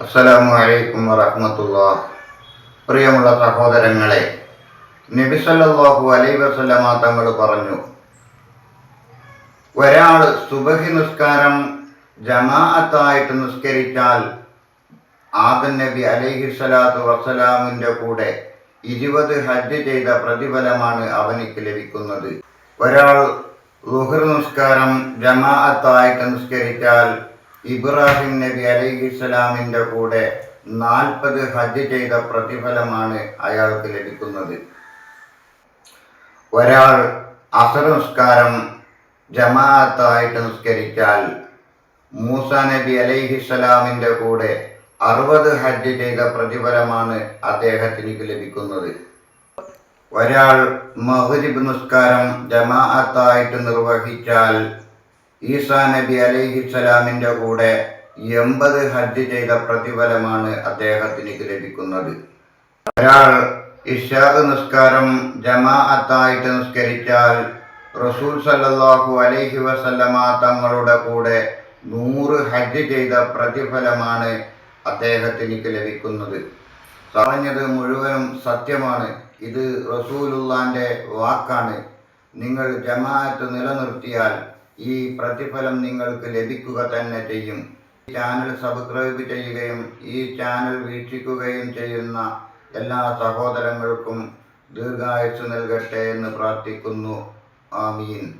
അസ്സലാമു വറഹമത്തുള്ള. പ്രിയമുള്ള സഹോദരങ്ങളെ നബിസല്ലാഹു അലൈ വസല്ലമ തങ്ങൾ പറഞ്ഞു ഒരാൾ സുബഹി നിസ്കാരം ജമാഅത്തായിട്ട് നിസ്കരിച്ചാൽ ആദൻ നബി അലൈഹി സ്വലാത്തു വസ്സലാമിന്റെ കൂടെ ഇരുപത് ഹജ്ജ് ചെയ്ത പ്രതിഫലമാണ് അവനിക്ക് ലഭിക്കുന്നത്. ഒരാൾ ലുഹർ നിസ്കാരം ജമാഅത്തായിട്ട് നിസ്കരിച്ചാൽ ഇബ്രാഹിം നബി അലൈഹി സ്വലാമിന്റെ കൂടെ നാൽപ്പത് ഹജ്ജ് ചെയ്ത പ്രതിഫലമാണ് അയാൾക്ക് ലഭിക്കുന്നത്. ഒരാൾ അസർ നിസ്കാരം ജമാഅത്തായിട്ട് നിസ്കരിച്ചാൽ മൂസ നബി അലൈഹി സ്വലാമിന്റെ കൂടെ അറുപത് ഹജ്ജ് ചെയ്ത പ്രതിഫലമാണ് അദ്ദേഹത്തിന് ലഭിക്കുന്നത്. ഒരാൾ മഹരിബ് നിസ്കാരം ജമാഅത്തായിട്ട് നിർവഹിച്ചാൽ ഈസാ നബി അലൈഹി സ്വലാമിന്റെ കൂടെ എൺപത് ഹജ്ജ് ചെയ്ത പ്രതിഫലമാണ് അദ്ദേഹത്തിന് ലഭിക്കുന്നത്. ഒരാൾ ഇഷാദ് നിസ്കാരം ജമാഅത്തായിട്ട് നിസ്കരിച്ചാൽ റസൂൽ സല്ലാഹു അലൈഹി വസല്ലമ തങ്ങളുടെ കൂടെ നൂറ് ഹജ്ജ് ചെയ്ത പ്രതിഫലമാണ് അദ്ദേഹത്തിന് ലഭിക്കുന്നത്. പറഞ്ഞത് മുഴുവനും സത്യമാണ്. ഇത് റസൂലുള്ളാന്റെ വാക്കാണ്. നിങ്ങൾ ജമാഅത്ത് നിലനിർത്തിയാൽ ഈ പ്രതിഫലം നിങ്ങൾക്ക് ലഭിക്കുക തന്നെ ചെയ്യും. ചാനൽ സബ്സ്ക്രൈബ് ചെയ്യുകയും ഈ ചാനൽ വീക്ഷിക്കുകയും ചെയ്യുന്ന എല്ലാ സഹോദരങ്ങൾക്കും ദീർഘായുസ് നൽകട്ടെ എന്ന് പ്രാർത്ഥിക്കുന്നു. ആമീൻ.